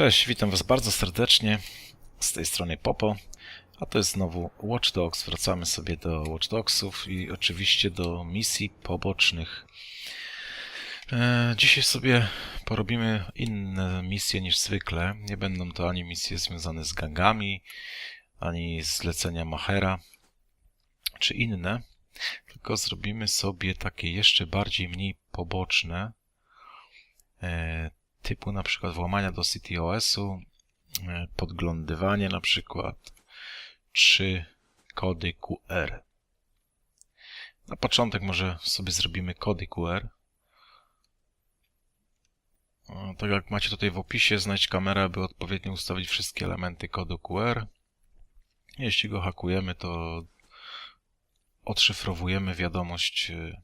Cześć, witam Was bardzo serdecznie. Z tej strony Popo, a to jest znowu Watch Dogs. Wracamy sobie do Watch Dogsów i oczywiście do misji pobocznych. E, Dzisiaj sobie porobimy inne misje niż zwykle. Nie będą to ani misje związane z gangami, ani zlecenia Machera, czy inne, tylko zrobimy sobie takie jeszcze bardziej mniej poboczne, e, typu na przykład włamania do CTOS-u, e, podglądywanie na przykład, czy kody QR. Na początek może sobie zrobimy kody QR. O, Tak jak macie tutaj w opisie, znajdź kamerę, aby odpowiednio ustawić wszystkie elementy kodu QR. Jeśli go hakujemy, to odszyfrowujemy wiadomość e,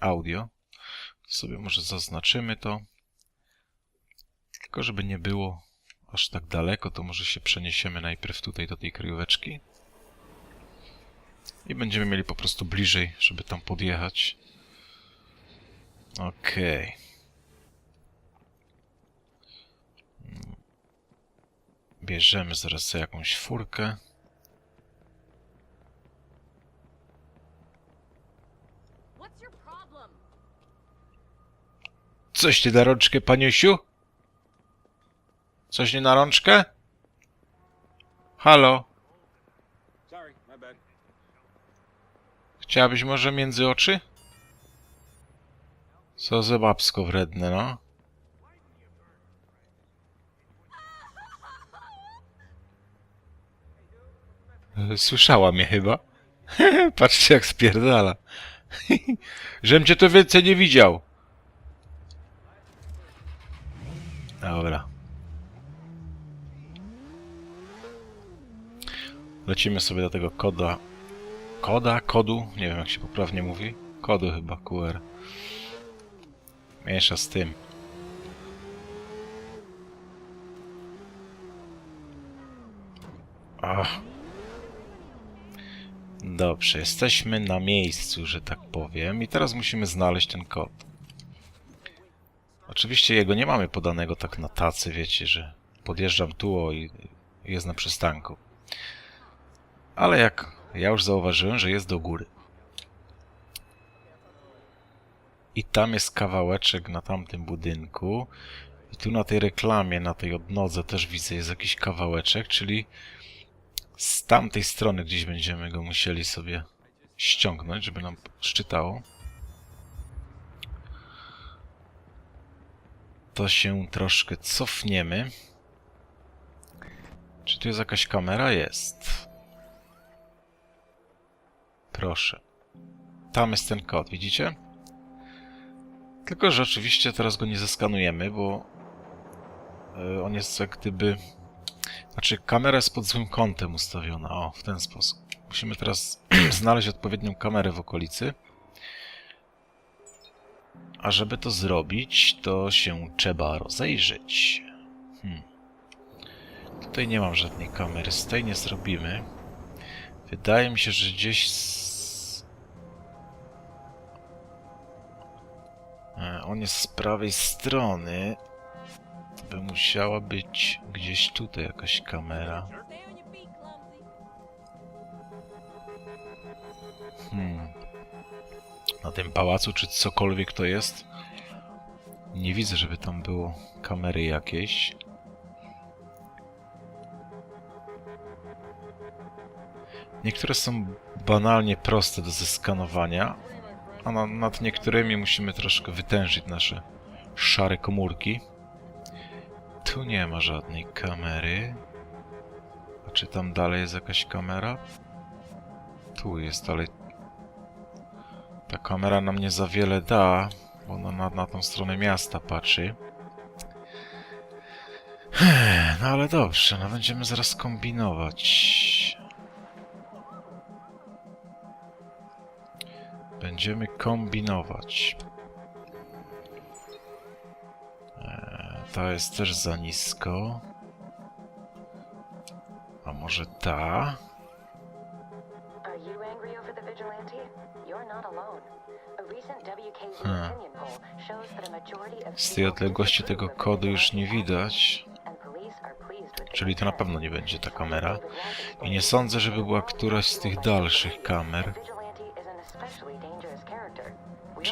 audio. Sobie może zaznaczymy to. Tylko żeby nie było aż tak daleko, to może się przeniesiemy najpierw tutaj do tej kryjóweczki. I będziemy mieli po prostu bliżej, żeby tam podjechać. Okej. Mm. Bierzemy zaraz sobie jakąś furkę. Coś ty na rączkę, paniusiu? Coś nie na rączkę? Halo? Chciałabyś może między oczy? Co za babsko wredne, no. Słyszała mnie chyba. Patrzcie jak spierdala. Żem cię to więcej nie widział. Dobra. Lecimy sobie do tego koda. Koda? Kodu? Nie wiem jak się poprawnie mówi. Kodu chyba, QR. Miesza z tym. Ach. Dobrze, jesteśmy na miejscu, że tak powiem. I teraz musimy znaleźć ten kod. Oczywiście jego nie mamy podanego tak na tacy, wiecie, że podjeżdżam tu o i jest na przystanku. Ale jak ja już zauważyłem, że jest do góry. I tam jest kawałeczek na tamtym budynku. I tu na tej reklamie, na tej odnodze też widzę jest jakiś kawałeczek, czyli z tamtej strony gdzieś będziemy go musieli sobie ściągnąć, żeby nam szczytało. To się troszkę cofniemy. Czy tu jest jakaś kamera? Jest. Proszę. Tam jest ten kod, widzicie? Tylko, że oczywiście teraz go nie zeskanujemy, bo e, on jest jak gdyby... Znaczy, kamera jest pod złym kątem ustawiona. O, w ten sposób. Musimy teraz znaleźć odpowiednią kamerę w okolicy. A żeby to zrobić, to się trzeba rozejrzeć. Hmm. Tutaj nie mam żadnej kamery, z tej nie zrobimy. Wydaje mi się, że gdzieś On jest z prawej strony. To by musiała być gdzieś tutaj jakaś kamera. Hmm. Na tym pałacu, czy cokolwiek to jest? Nie widzę, żeby tam było kamery jakieś. Niektóre są banalnie proste do zeskanowania, a na, nad niektórymi musimy troszkę wytężyć nasze szare komórki. Tu nie ma żadnej kamery. A czy tam dalej jest jakaś kamera? Tu jest, ale ta kamera nam nie za wiele da, bo ona na, na tą stronę miasta patrzy. No ale dobrze, no będziemy zaraz kombinować. Będziemy kombinować. Eee, ta jest też za nisko. A może ta? Hmm. Z tej odległości tego kodu już nie widać. czyli to na pewno nie będzie ta kamera. I nie sądzę, żeby była któraś z tych dalszych kamer.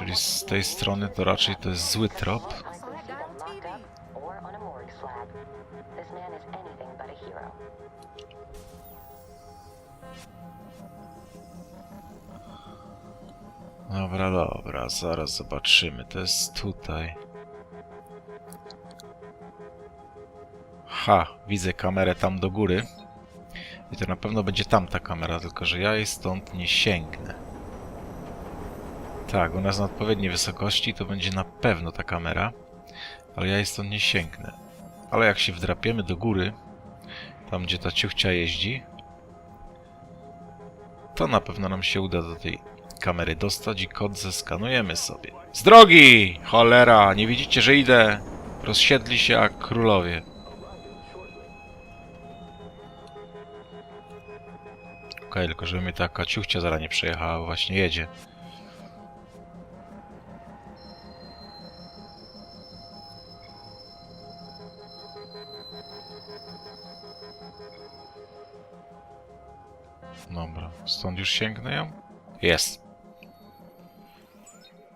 Czyli z tej strony to raczej to jest zły trop. Dobra, dobra, zaraz zobaczymy. To jest tutaj. Ha, widzę kamerę tam do góry. I to na pewno będzie tamta kamera, tylko że ja jej stąd nie sięgnę. Tak, ona jest na odpowiedniej wysokości, to będzie na pewno ta kamera. Ale ja jej nie sięgnę. Ale jak się wdrapiemy do góry, tam gdzie ta ciuchcia jeździ, to na pewno nam się uda do tej kamery dostać i kod zeskanujemy sobie. Z drogi! Cholera, nie widzicie, że idę? Rozsiedli się jak królowie. Okej, tylko żeby mnie taka ciuchcia zaraz nie przejechała, właśnie jedzie. Dobra, stąd już sięgnę ją? Jest.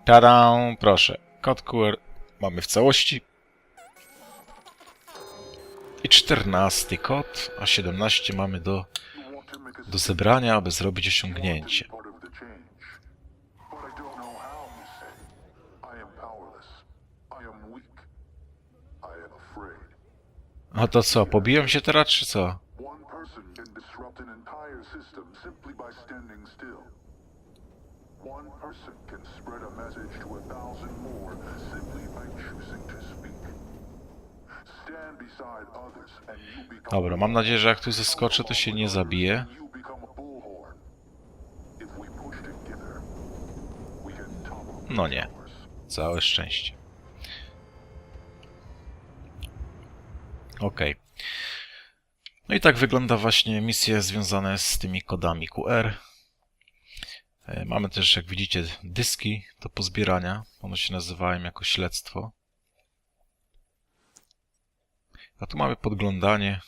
Tada, proszę. Kod QR mamy w całości. I 14 kod, a 17 mamy do, do zebrania, aby zrobić osiągnięcie. To speak. Stand beside others and you become Dobra, mam nadzieję, że jak tu zeskoczę, to się nie zabije. a No nie. Całe szczęście. Okej. No i tak wygląda właśnie misje związane z tymi kodami QR. E, Mamy też, jak widzicie, dyski do pozbierania. One się nazywają jako śledztwo. A tu mamy podglądanie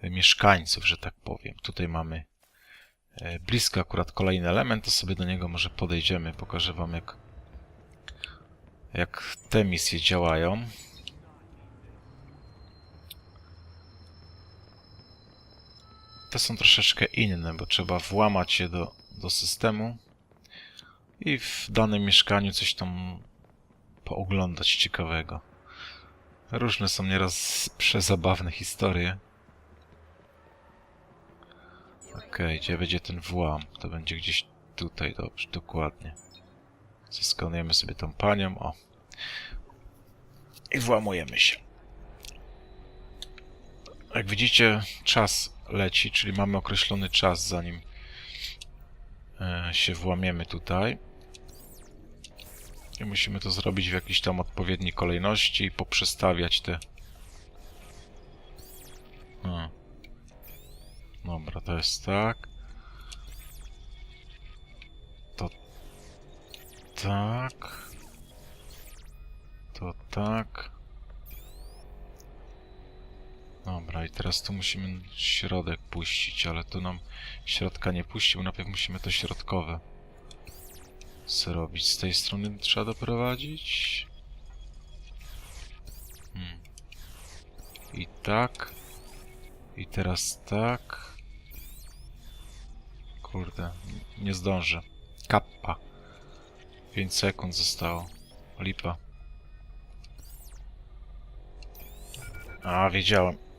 e, mieszkańców, że tak powiem. Tutaj mamy e, blisko akurat kolejny element, to sobie do niego może podejdziemy. Pokażę wam, jak jak te misje działają. Te są troszeczkę inne, bo trzeba włamać się do, do systemu i w danym mieszkaniu coś tam pooglądać ciekawego. Różne są nieraz przezabawne historie. Okej, gdzie będzie ten włam? To będzie gdzieś tutaj, dobrze, dokładnie. Zeskanujemy sobie tą panią, o. I włamujemy się. Jak widzicie, czas leci, czyli mamy określony czas, zanim e, się włamiemy tutaj. I musimy to zrobić w jakiejś tam odpowiedniej kolejności i poprzestawiać te... A. Dobra, to jest tak. To tak. To tak. Dobra, i teraz tu musimy środek puścić, ale tu nam środka nie puści, bo najpierw musimy to środkowe zrobić. Z tej strony trzeba doprowadzić. Hmm. I tak. I teraz tak. Kurde, nie zdążę. Kappa. 5 sekund zostało. Lipa. A, wiedziałem.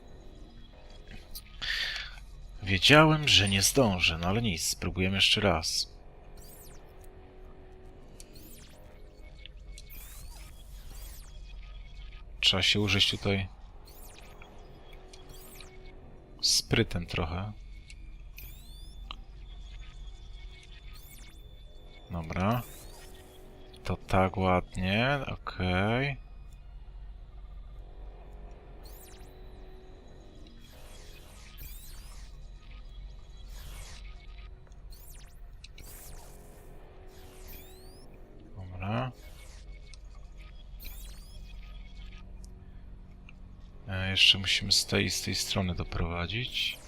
Wiedziałem, że nie zdążę, no ale nic, spróbujemy jeszcze raz. Trzeba się użyć tutaj sprytem trochę. Dobra. To tak ładnie, okej. Dobra. Jeszcze musimy z tej, z tej strony doprowadzić.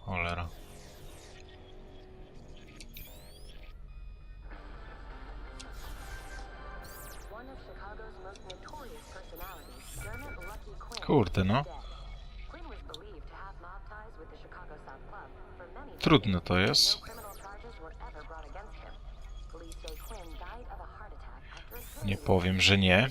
Cholera. One of Chicago's most notorious Nie powiem, że nie.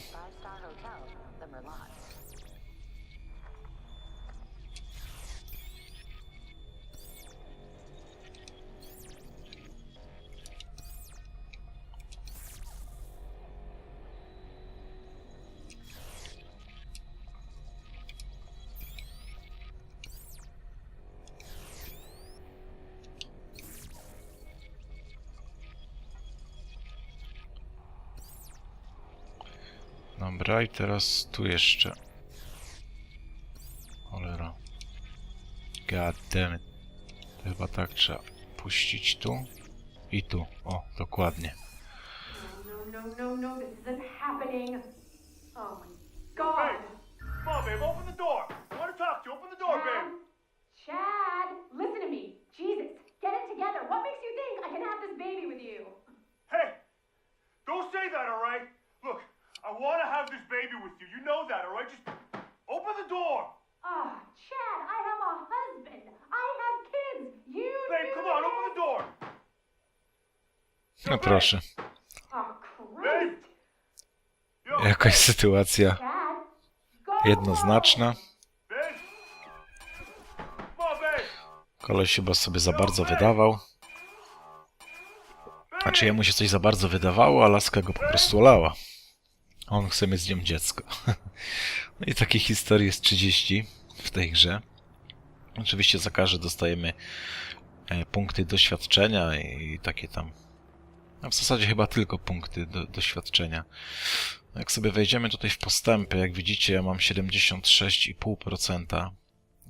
Dobra, i teraz tu jeszcze. Cholera. God damn it. To chyba tak trzeba puścić tu i tu. O, dokładnie. No, no, no, no, this isn't happening. Oh my god. No proszę. Jakaś sytuacja jednoznaczna. Koleś chyba sobie za bardzo wydawał. Znaczy jemu się coś za bardzo wydawało, a laska go po prostu olała. On chce mieć z nią dziecko. No i takich historii jest 30 w tej grze. Oczywiście za każde dostajemy e, punkty doświadczenia i takie tam. A w zasadzie chyba tylko punkty do, doświadczenia. Jak sobie wejdziemy tutaj w postępy, jak widzicie, ja mam 76,5%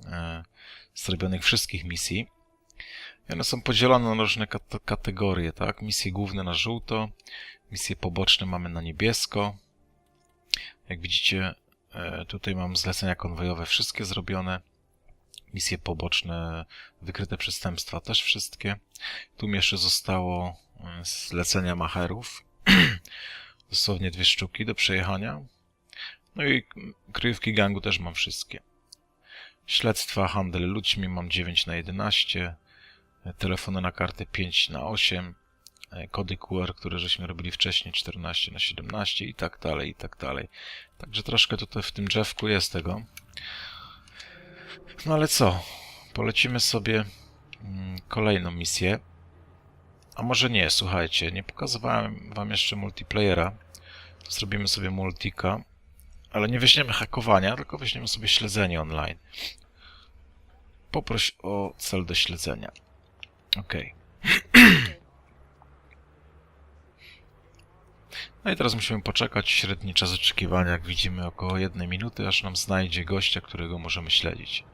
e, zrobionych wszystkich misji. I one są podzielone na różne kat- kategorie, tak? Misje główne na żółto, misje poboczne mamy na niebiesko. Jak widzicie, e, tutaj mam zlecenia konwojowe wszystkie zrobione. Misje poboczne, wykryte przestępstwa też wszystkie. Tu mi jeszcze zostało zlecenia macherów. Dosłownie dwie sztuki do przejechania. No i kryjówki gangu też mam wszystkie. Śledztwa, handel ludźmi mam 9 na 11, e, telefony na kartę 5 na 8, e, kody QR, które żeśmy robili wcześniej 14 na 17 i tak dalej, i tak dalej. Także troszkę tutaj w tym drzewku jest tego. No ale co? Polecimy sobie mm, kolejną misję. A może nie, słuchajcie, nie pokazywałem wam jeszcze multiplayera. Zrobimy sobie multika. Ale nie weźmiemy hakowania, tylko weźmiemy sobie śledzenie online. Poproś o cel do śledzenia. OK. No i teraz musimy poczekać. Średni czas oczekiwania, jak widzimy, około jednej minuty, aż nam znajdzie gościa, którego możemy śledzić.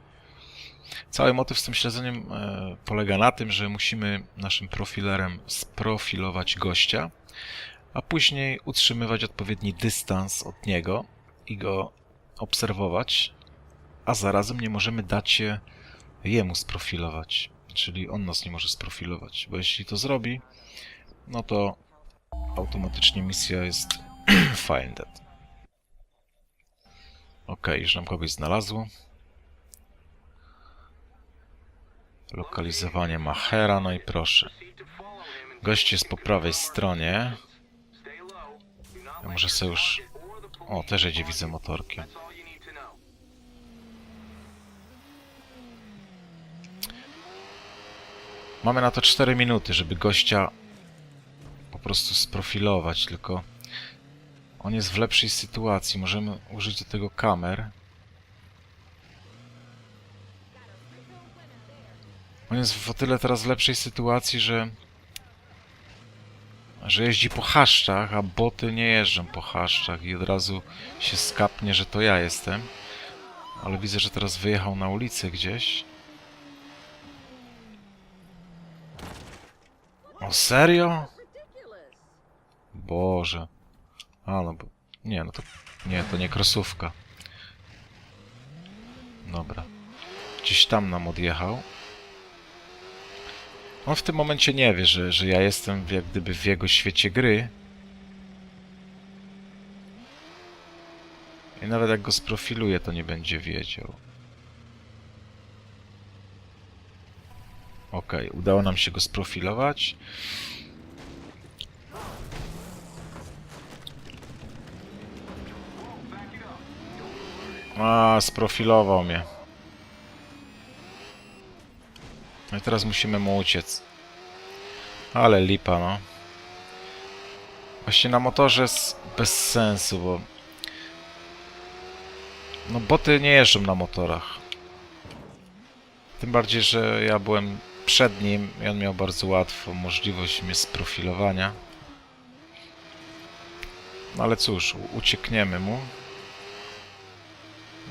Cały motyw z tym śledzeniem e, polega na tym, że musimy naszym profilerem sprofilować gościa, a później utrzymywać odpowiedni dystans od niego i go obserwować, a zarazem nie możemy dać się jemu sprofilować. Czyli on nas nie może sprofilować, bo jeśli to zrobi, no to automatycznie misja jest finded. Ok, już nam kogoś znalazło. Lokalizowanie Machera, no i proszę. Gość jest po prawej stronie. Ja może sobie już... O, też jedzie, widzę motorkiem. Mamy na to 4 minuty, żeby gościa po prostu sprofilować, tylko on jest w lepszej sytuacji. Możemy użyć do tego kamer. On jest w o tyle teraz w lepszej sytuacji, że że jeździ po chaszczach, a boty nie jeżdżą po chaszczach i od razu się skapnie, że to ja jestem. Ale widzę, że teraz wyjechał na ulicę gdzieś. O serio? Boże. A, no bo... Nie, no to... Nie, to nie krosówka. Dobra. Gdzieś tam nam odjechał. On w tym momencie nie wie, że, że ja jestem jak gdyby w jego świecie gry. I nawet jak go sprofiluję, to nie będzie wiedział. Okej, udało nam się go sprofilować. A, sprofilował mnie. No i teraz musimy mu uciec. Ale lipa, no. Właśnie na motorze jest bez sensu, bo... No boty nie jeżdżą na motorach. Tym bardziej, że ja byłem przed nim i on miał bardzo łatwo możliwość mnie sprofilowania. No ale cóż, uciekniemy mu.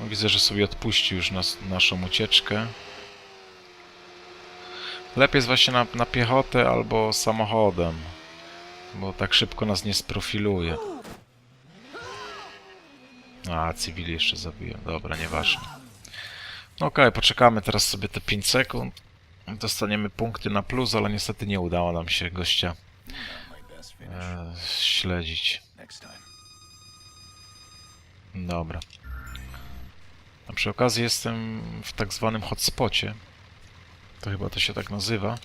No, widzę, że sobie odpuścił już nas, naszą ucieczkę. Lepiej jest właśnie na, na piechotę albo samochodem, bo tak szybko nas nie sprofiluje. A, cywili jeszcze zabiłem. Dobra, nieważne. No okej, poczekamy teraz sobie te 5 sekund. Dostaniemy punkty na plus, ale niestety nie udało nam się gościa e, śledzić. Dobra. A przy okazji jestem w tak zwanym hotspocie. To chyba to się tak nazywa.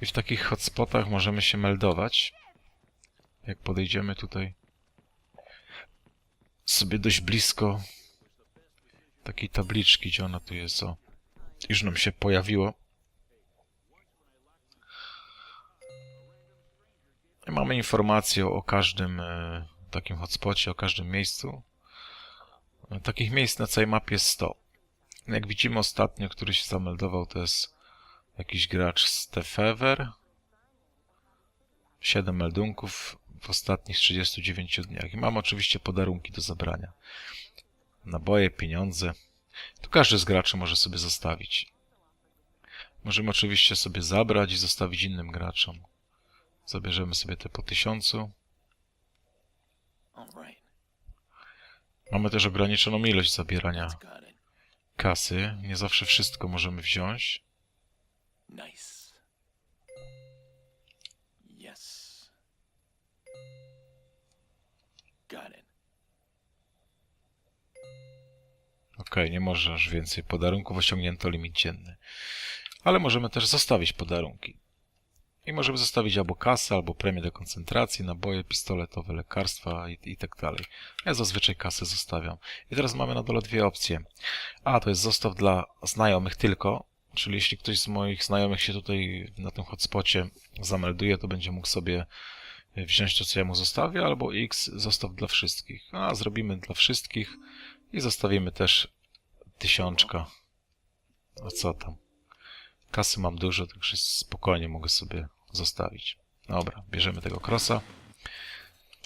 I w takich hotspotach możemy się meldować. Jak podejdziemy tutaj sobie dość blisko takiej tabliczki, gdzie ona tu jest, o. Już nam się pojawiło. I mamy informację o każdym e, takim hotspocie, o każdym miejscu. E, Takich miejsc na całej mapie jest 100. Jak widzimy ostatnio, który się zameldował, to jest jakiś gracz Stefever. 7 meldunków w ostatnich 39 dniach. I mam oczywiście podarunki do zabrania. Naboje, pieniądze. Tu każdy z graczy może sobie zostawić. Możemy oczywiście sobie zabrać i zostawić innym graczom. Zabierzemy sobie te po tysiącu. Mamy też ograniczoną ilość zabierania kasy. Nie zawsze wszystko możemy wziąć. Nice. Yes. Got it. Okej, nie możesz więcej podarunków, osiągnięto limit dzienny. Ale możemy też zostawić podarunki. I możemy zostawić albo kasę, albo premię do koncentracji, naboje pistoletowe, lekarstwa i, i tak dalej. Ja zazwyczaj kasę zostawiam. I teraz mamy na dole dwie opcje. A, to jest zostaw dla znajomych tylko, czyli jeśli ktoś z moich znajomych się tutaj na tym hotspocie zamelduje, to będzie mógł sobie wziąć to, co ja mu zostawię, albo X zostaw dla wszystkich. A, zrobimy dla wszystkich i zostawimy też tysiączka. A co tam? Kasy mam dużo, także spokojnie mogę sobie zostawić. Dobra, bierzemy tego crossa.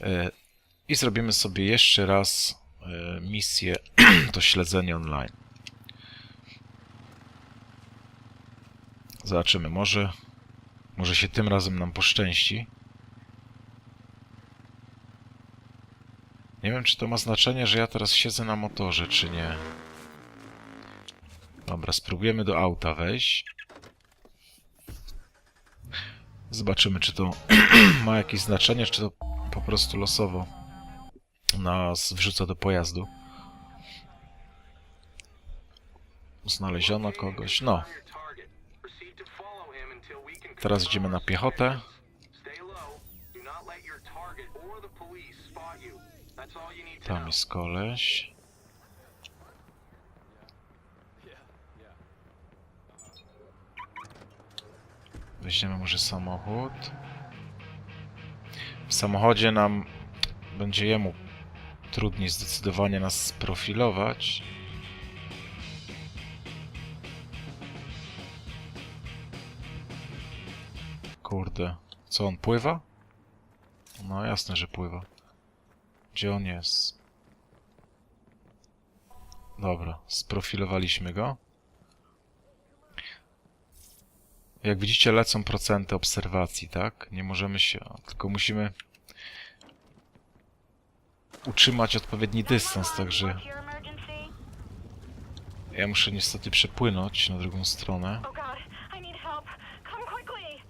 E, I zrobimy sobie jeszcze raz e, misję to śledzenie online. Zobaczymy, może, może się tym razem nam poszczęści. Nie wiem, czy to ma znaczenie, że ja teraz siedzę na motorze, czy nie. Dobra, spróbujemy do auta wejść. Zobaczymy, czy to ma jakieś znaczenie, czy to po prostu losowo nas wrzuca do pojazdu. Znaleziono kogoś. No. Teraz idziemy na piechotę. Tam jest koleś. Weźmiemy może samochód. W samochodzie nam będzie jemu trudniej zdecydowanie nas sprofilować. Kurde, co on pływa? No jasne, że pływa. Gdzie on jest? Dobra, sprofilowaliśmy go. Jak widzicie, lecą procenty obserwacji, tak? Nie możemy się... Tylko musimy... utrzymać odpowiedni dystans, także ja muszę niestety przepłynąć na drugą stronę. Oh god, I need help. Come quickly.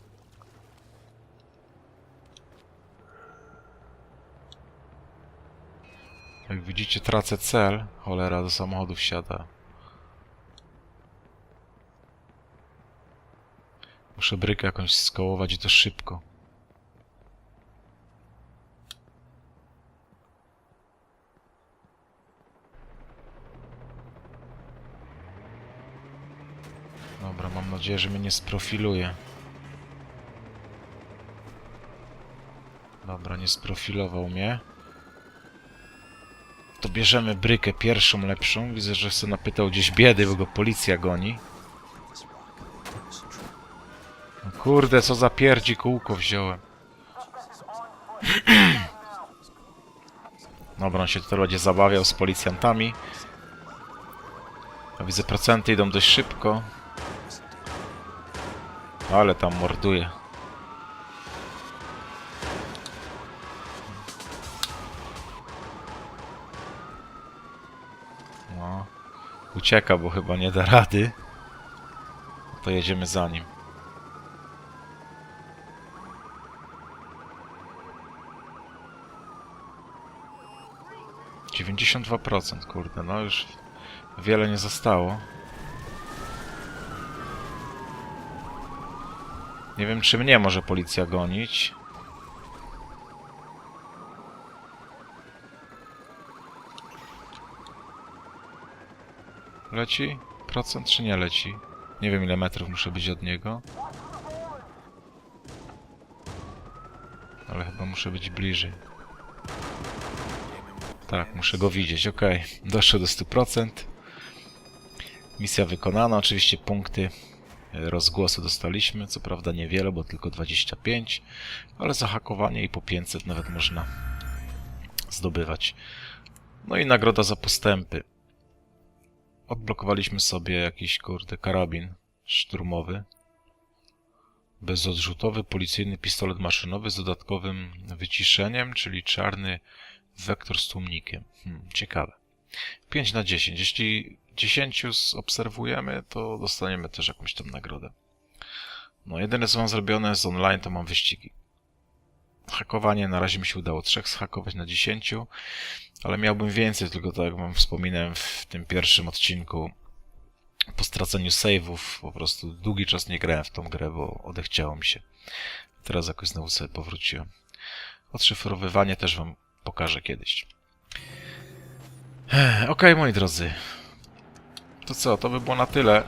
Jak widzicie, tracę cel. Cholera, do samochodu wsiada. Muszę brykę jakąś skołować i to szybko. Dobra, mam nadzieję, że mnie nie sprofiluje. Dobra, nie sprofilował mnie. To bierzemy brykę pierwszą, lepszą. Widzę, że sobie napytał gdzieś biedy, bo go policja goni. No kurde, co za pierdzi kółko wziąłem. Dobra, on się tutaj będzie zabawiał z policjantami. A widzę, procenty idą dość szybko. Ale tam morduje. Ucieka, bo chyba nie da rady. To jedziemy za nim. Dziewięćdziesiąt dwa procent, kurde, no już wiele nie zostało. Nie wiem, czy mnie może policja gonić. Leci? Procent czy nie leci? Nie wiem ile metrów muszę być od niego. Ale chyba muszę być bliżej. Tak, muszę go widzieć, ok. Doszło do 100%. Misja wykonana, oczywiście punkty e, rozgłosu dostaliśmy, co prawda niewiele, bo tylko 25, ale za hakowanie i po 500 nawet można zdobywać. No i nagroda za postępy. Odblokowaliśmy sobie jakiś, kurde, karabin szturmowy. Bezodrzutowy policyjny pistolet maszynowy z dodatkowym wyciszeniem, czyli czarny wektor z tłumnikiem. Hmm, ciekawe. 5 na 10. Jeśli 10 obserwujemy, to dostaniemy też jakąś tam nagrodę. No, jedyne co mam zrobione z online, to mam wyścigi. Hakowanie, na razie mi się udało trzech zhakować na 10, ale miałbym więcej, tylko tak jak wam wspominałem w tym pierwszym odcinku, po straceniu save'ów, po prostu długi czas nie grałem w tą grę, bo odechciało mi się. Teraz jakoś znowu sobie powróciłem. Odszyfrowywanie też wam pokażę kiedyś. Okej, moi drodzy. To co, to by było na tyle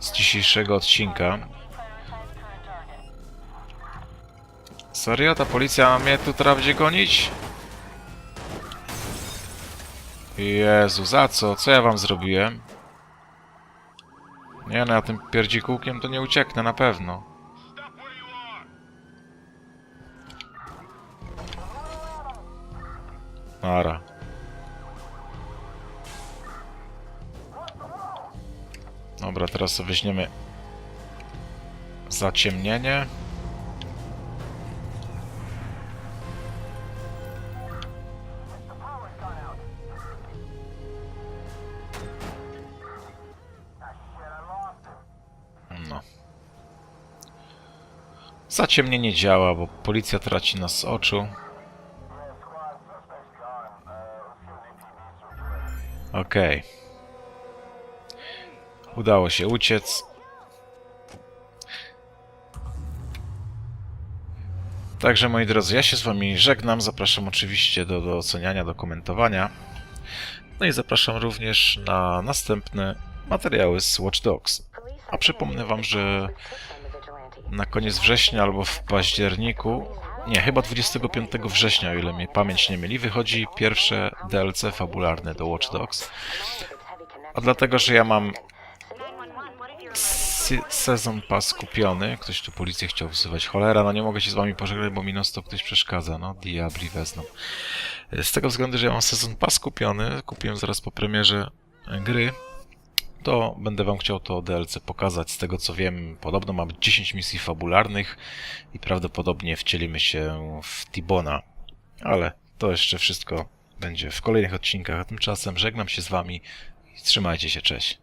z dzisiejszego odcinka. Serio? Ta policja mnie tu teraz będzie gonić? Jezu, za co? Co ja wam zrobiłem? Nie no, ja tym pierdzikułkiem to nie ucieknę na pewno. Nara. Dobra, teraz sobie weźmiemy zaciemnienie. Zaciemnienie działa, bo policja traci nas z oczu. Okej. Udało się uciec. Także moi drodzy, ja się z wami żegnam. Zapraszam oczywiście do, do oceniania, do komentowania. No i zapraszam również na następne materiały z Watch Dogs. A przypomnę wam, że na koniec września albo w październiku, nie, chyba 25 września, o ile mnie pamięć nie myli, wychodzi pierwsze DLC fabularne do Watch Dogs. A dlatego, że ja mam se- sezon pas kupiony, ktoś tu policję chciał wzywać, cholera, no nie mogę się z wami pożegnać, bo mi non stop ktoś przeszkadza, no, diabli wezną. Z tego względu, że ja mam sezon pas kupiony, kupiłem zaraz po premierze gry, to będę wam chciał to DLC pokazać. Z tego co wiem, podobno ma być 10 misji fabularnych i prawdopodobnie wcielimy się w Tibona, ale To jeszcze wszystko będzie w kolejnych odcinkach, a tymczasem żegnam się z Wami i trzymajcie się, cześć.